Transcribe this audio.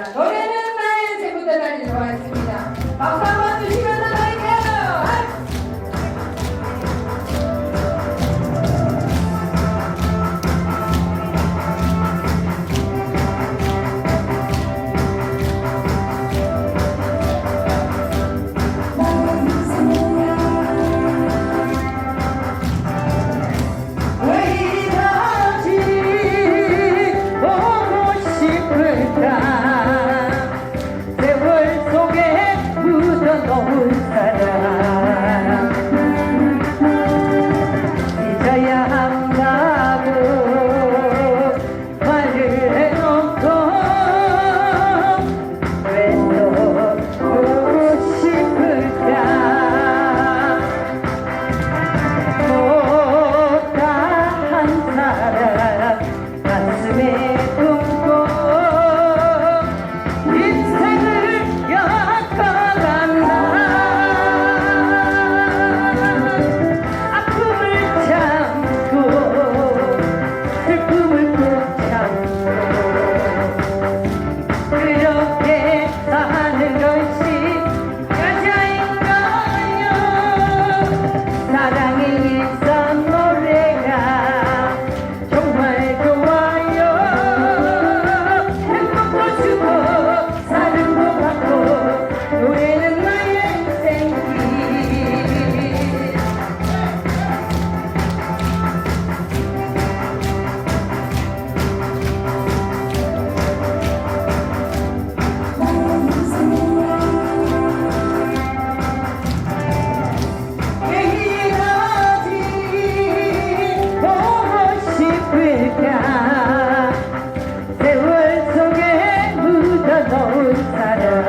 las. 묻어 사랑 세월 속에 묻어놓은 사랑.